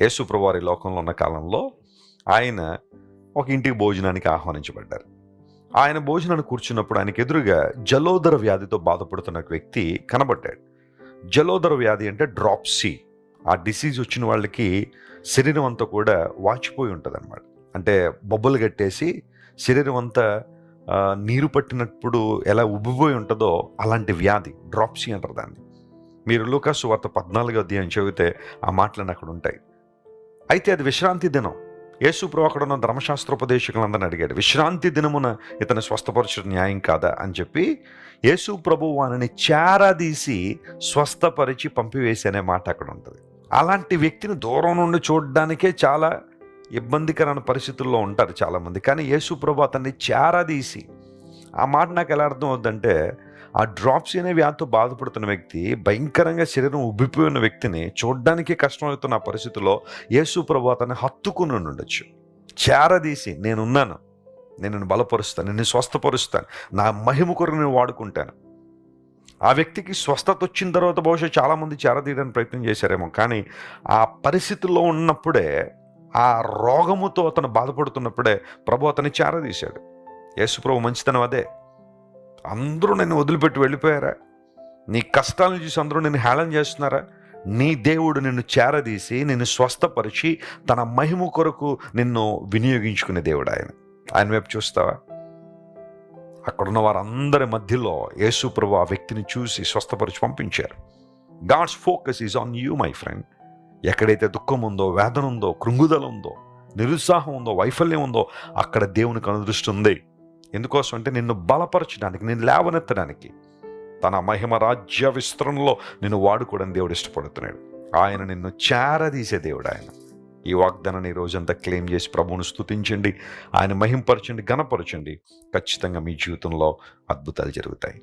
యేసుప్రవారి లోకంలో ఉన్న కాలంలో ఆయన ఒక ఇంటికి భోజనానికి ఆహ్వానించబడ్డారు. ఆయన భోజనాన్ని కూర్చున్నప్పుడు ఆయనకు ఎదురుగా జలోదర వ్యాధితో బాధపడుతున్న వ్యక్తి కనబడ్డాడు. జలోదర వ్యాధి అంటే డ్రాప్సీ ఆ డిసీజ్ వచ్చిన వాళ్ళకి శరీరం అంతా కూడా వాచిపోయి ఉంటుంది అనమాట అంటే బొబ్బలు కట్టేసి శరీరం అంతా నీరు పట్టినప్పుడు ఎలా ఉబ్బిపోయి ఉంటుందో అలాంటి వ్యాధి డ్రాప్సీ అంటారు దాన్ని. మీరు లూకాసు వార్త పద్నాలుగు అధ్యాయం చదివితే ఆ మాటలను అక్కడ ఉంటాయి. అయితే అది విశ్రాంతి దినం. యేసు అక్కడ ఉన్న ధర్మశాస్త్రోపదేశకులందరిని అడిగాడు విశ్రాంతి దినమున ఇతను స్వస్థపరచడం న్యాయం కాదా? అని చెప్పి యేసు ప్రభు వాని చేరదీసి స్వస్థపరిచి పంపివేసి అనే మాట అక్కడ ఉంటుంది. అలాంటి వ్యక్తిని దూరం నుండి చూడడానికే చాలా ఇబ్బందికరమైన పరిస్థితుల్లో ఉంటారు చాలామంది. కానీ యేసు ప్రభు అతన్ని చేరదీసి ఆ మాట నాకు ఎలా అర్థం అవుద్దంటే ఆ డ్రాప్స్ అనే వ్యాధితో బాధపడుతున్న వ్యక్తి భయంకరంగా శరీరం ఉబ్బిపోయిన వ్యక్తిని చూడడానికే కష్టమవుతున్న ఆ పరిస్థితిలో యేసు ప్రభు అతన్ని హత్తుకుని ఉండొచ్చు. చేరదీసి నేనున్నాను. నేను బలపరుస్తాను. నిన్ను స్వస్థపరుస్తాను. నా మహిమ కొరకు నేను వాడుకుంటాను. ఆ వ్యక్తికి స్వస్థత వచ్చిన తర్వాత బహుశా చాలామంది చేరదీయడానికి ప్రయత్నం చేశారేమో. కానీ ఆ పరిస్థితుల్లో ఉన్నప్పుడే ఆ రోగముతో అతను బాధపడుతున్నప్పుడే ప్రభు అతన్ని చేరదీశాడు యేసుప్రభు మంచితనం అదే. అందరూ నేను వదిలిపెట్టి వెళ్ళిపోయారా? నీ కష్టాలను చూసి అందరూ నిన్ను హేళన చేస్తున్నారా? నీ దేవుడు నిన్ను చేరదీసి నిన్ను స్వస్థపరిచి తన మహిమ కొరకు నిన్ను వినియోగించుకునే దేవుడు ఆయన. ఆయన వైపు చూస్తావా? అక్కడున్న వారందరి మధ్యలో యేసు ప్రభు ఆ వ్యక్తిని చూసి స్వస్థపరిచి పంపించారు. God's focus is on you my friend ఎక్కడైతే దుఃఖం ఉందో వేదన ఉందో కృంగుదల ఉందో నిరుత్సాహం ఉందో వైఫల్యం ఉందో అక్కడ దేవునికి అనుదృష్టి ఉంది. ఎందుకోసం అంటే నిన్ను బలపరచడానికి నిన్ను లేవనెత్తడానికి. తన మహిమ రాజ్య విస్తరణలో నిన్ను వాడుకోవడం దేవుడు ఇష్టపడుతున్నాడు. ఆయన నిన్ను చేరదీసే దేవుడు ఆయన. ఈ వాగ్దానాన్ని ఈ రోజంతా క్లెయిమ్ చేసి ప్రభువును స్తుతించండి. ఆయన మహింపరచండి గణపరచండి ఖచ్చితంగా మీ జీవితంలో అద్భుతాలు జరుగుతాయి.